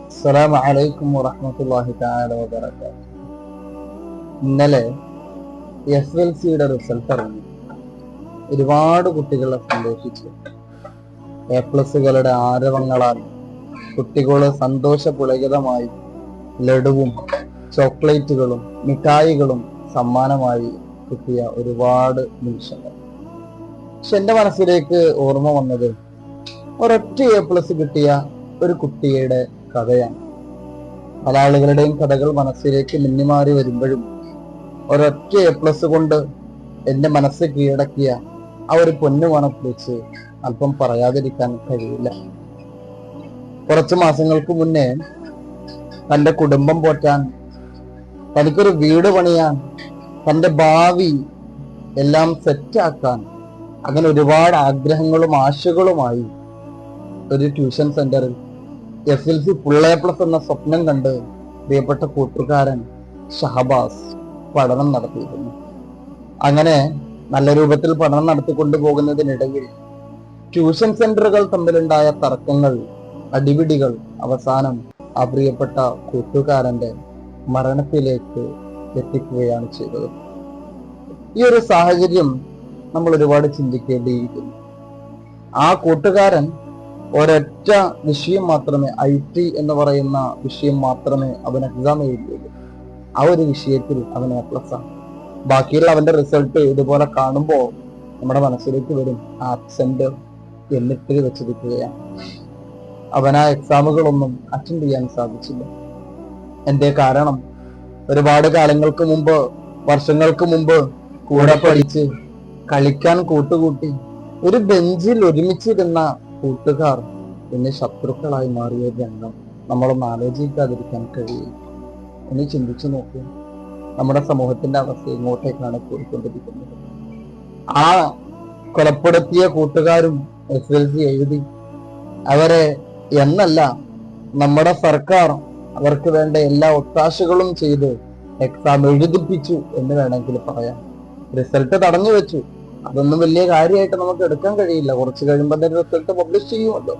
അസ്സലാമു അലൈക്കും വറഹ്മത്തുള്ളാഹി തആല വബറകാതുഹു. ഇന്നലെ എസ് എൽ സിയുടെ റിസൾട്ട് ഇറങ്ങി ഒരുപാട് കുട്ടികളെ സന്തോഷിച്ചു. എ പ്ലസുകളുടെ ആരവങ്ങളാൽ കുട്ടികൾ സന്തോഷ പുളകിതമായി ലഡുവും ചോക്ലേറ്റുകളും മിഠായികളും സമ്മാനമായി കിട്ടിയ ഒരുപാട് നിമിഷങ്ങൾ. പക്ഷെ എന്റെ മനസ്സിലേക്ക് ഓർമ്മ വന്നത് ഒരൊറ്റ എ പ്ലസ് കിട്ടിയ ഒരു കുട്ടിയുടെ കഥയാണ്. പല ആളുകളുടെയും കഥകൾ മനസ്സിലേക്ക് മിന്നിമാറി വരുമ്പോഴും ഒരൊറ്റ എ പ്ലസ് കൊണ്ട് എന്റെ മനസ്സ് കീഴടക്കിയ ആ ഒരു പൊന്നു കുറിച്ച് അല്പം പറയാതിരിക്കാൻ കഴിയില്ല. കുറച്ച് മാസങ്ങൾക്ക് മുന്നേ തന്റെ കുടുംബം പോറ്റാൻ തനിക്കൊരു വീട് പണിയാൻ തന്റെ ഭാവി എല്ലാം സെറ്റാക്കാൻ അങ്ങനെ ഒരുപാട് ആഗ്രഹങ്ങളും ആശകളുമായി ഒരു ട്യൂഷൻ സെന്ററിൽ S L C full plus എന്ന സ്വപ്നം കണ്ട് പ്രിയപ്പെട്ട കൂട്ടുകാരൻ ഷഹബാസ് പഠനം നടത്തിയിരുന്നു. അങ്ങനെ നല്ല രൂപത്തിൽ പഠനം നടത്തിക്കൊണ്ടു പോകുന്നതിനിടയിൽ ട്യൂഷൻ സെന്ററുകൾ തമ്മിലുണ്ടായ തർക്കങ്ങൾ അടിപിടികൾ അവസാനം ആ പ്രിയപ്പെട്ട കൂട്ടുകാരന്റെ മരണത്തിലേക്ക് എത്തിക്കുകയാണ് ചെയ്തത്. ഈ ഒരു സാഹചര്യം നമ്മൾ ഒരുപാട് ചിന്തിക്കേണ്ടിയിരിക്കുന്നു. ആ കൂട്ടുകാരൻ ഒരൊറ്റ വിഷയം മാത്രമേ ഐ ടി എന്ന് പറയുന്ന വിഷയം മാത്രമേ അവൻ എക്സാം എഴുതിയുള്ളൂ ആ ഒരു വിഷയത്തിൽ അവൻ എ പ്ലസ് ആണ്. ബാക്കിയുള്ള അവന്റെ റിസൾട്ട് ഇതുപോലെ കാണുമ്പോൾ നമ്മുടെ മനസ്സിലേക്ക് വരും ആബ്സെന്റ് എന്നിട്ട് വെച്ചിരിക്കുകയാണ്. അവൻ ആ എക്സാമുകളൊന്നും അറ്റൻഡ് ചെയ്യാൻ സാധിച്ചില്ല. എന്റെ കാരണം ഒരുപാട് കാലങ്ങൾക്ക് മുമ്പ് വർഷങ്ങൾക്ക് മുമ്പ് കൂടെ പഠിച്ച് കളിക്കാൻ കൂട്ടുകൂട്ടി ഒരു ബെഞ്ചിൽ ഒരുമിച്ചിരുന്ന കൂട്ടുകാർ പിന്നെ ശത്രുക്കളായി മാറിയ രംഗം നമ്മളൊന്ന് ആലോചിക്കാതിരിക്കാൻ കഴിയില്ല. ഒന്ന് ചിന്തിച്ചു നോക്കൂ. നമ്മുടെ സമൂഹത്തിന്റെ അവസ്ഥ ഇങ്ങോട്ടേക്കാണ് പോയിക്കൊണ്ടിരിക്കുന്നത് ആ കൊലപ്പെടുത്തിയ കൂട്ടുകാരും എസ് എൽ സി എഴുതി. അവരെ എന്നല്ല നമ്മുടെ സർക്കാർ അവർക്ക് വേണ്ട എല്ലാ ഒത്താശകളും ചെയ്ത് എക്സാം എഴുതിപ്പിച്ചു എന്ന് വേണമെങ്കിൽ പറയാം. റിസൾട്ട് തടഞ്ഞു വെച്ചു അതൊന്നും വലിയ കാര്യമായിട്ട് നമുക്ക് എടുക്കാൻ കഴിയില്ല. കുറച്ച് കഴിയുമ്പോൾ തന്നെ റിസൾട്ട് പബ്ലിഷ് ചെയ്യുമല്ലോ.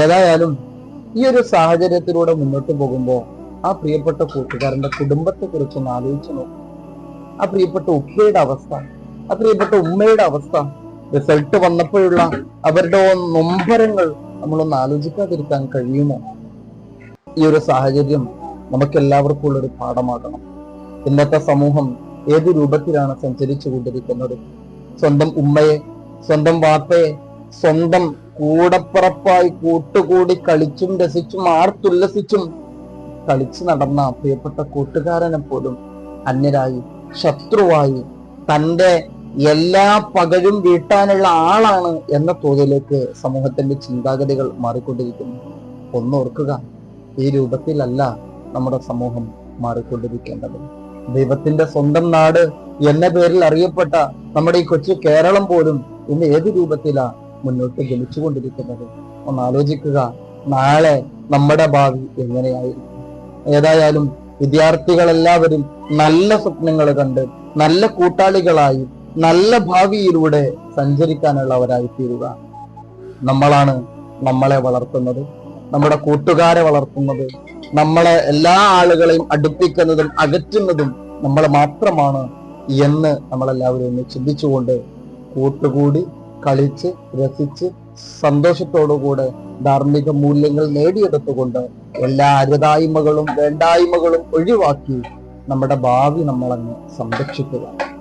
ഏതായാലും ഈ ഒരു സാഹചര്യത്തിലൂടെ മുന്നോട്ട് പോകുമ്പോൾ ആ പ്രിയപ്പെട്ട കൂട്ടുകാരന്റെ കുടുംബത്തെ കുറിച്ച് ഒന്ന് ആലോചിച്ച് നോക്കും. ആ പ്രിയപ്പെട്ട ഉപ്പയുടെ അവസ്ഥ ആ പ്രിയപ്പെട്ട ഉമ്മയുടെ അവസ്ഥ റിസൾട്ട് വന്നപ്പോഴുള്ള അവരുടെ നൊമ്പരങ്ങൾ നമ്മളൊന്ന് ആലോചിക്കാതിരിക്കാൻ കഴിയുമോ? ഈ ഒരു സാഹചര്യം നമുക്ക് എല്ലാവർക്കും ഉള്ളൊരു പാഠമാകണം. ഇന്നത്തെ സമൂഹം ഏത് രൂപത്തിലാണ് സഞ്ചരിച്ചു കൊണ്ടിരിക്കുന്നത് സ്വന്തം ഉമ്മയെ സ്വന്തം വാപ്പയെ സ്വന്തം കൂടപ്പുറപ്പായി കൂട്ടുകൂടി കളിച്ചും രസിച്ചും ആർത്തുല്ലസിച്ചും കളിച്ചു നടന്ന പ്രിയപ്പെട്ട കൂട്ടുകാരനെ പോലും അന്യരായി ശത്രുവായി തന്റെ എല്ലാ പകഴും വീട്ടാനുള്ള ആളാണ് എന്ന തോതിലേക്ക് സമൂഹത്തിന്റെ ചിന്താഗതികൾ മാറിക്കൊണ്ടിരിക്കുന്നു. ഒന്നോർക്കുക ഈ രൂപത്തിലല്ല നമ്മുടെ സമൂഹം മാറിക്കൊണ്ടിരിക്കേണ്ടത്. ദൈവത്തിന്റെ സ്വന്തം നാട് എന്ന പേരിൽ അറിയപ്പെട്ട നമ്മുടെ ഈ കൊച്ചു കേരളം പോലും ഇന്ന് ഏത് രൂപത്തിലാ മുന്നോട്ട് ഗമിച്ചുകൊണ്ടിരിക്കുന്നത് ഒന്ന് ആലോചിക്കുക നാളെ നമ്മുടെ ഭാവി എങ്ങനെയായിരിക്കും? ഏതായാലും വിദ്യാർത്ഥികളെല്ലാവരും നല്ല സ്വപ്നങ്ങൾ കണ്ട് നല്ല കൂട്ടാളികളായി നല്ല ഭാവിയിലൂടെ സഞ്ചരിക്കാനുള്ളവരായി തീരുക നമ്മളാണ് നമ്മളെ വളർത്തുന്നത് നമ്മുടെ കൂട്ടുകാരെ വളർത്തുന്നത് നമ്മളെ എല്ലാ ആളുകളെയും അടുപ്പിക്കുന്നതും അകറ്റുന്നതും നമ്മൾ മാത്രമാണ് എന്ന് നമ്മളെല്ലാവരും ഒന്ന് ചിന്തിച്ചുകൊണ്ട് കൂട്ടുകൂടി കളിച്ച് രസിച്ച് സന്തോഷത്തോടുകൂടെ ധാർമ്മിക മൂല്യങ്ങൾ നേടിയെടുത്തുകൊണ്ട് എല്ലാ അരുതായ്മകളും വേണ്ടായ്മകളും ഒഴിവാക്കി നമ്മുടെ ഭാവി നമ്മളങ്ങ് സംരക്ഷിക്കുക.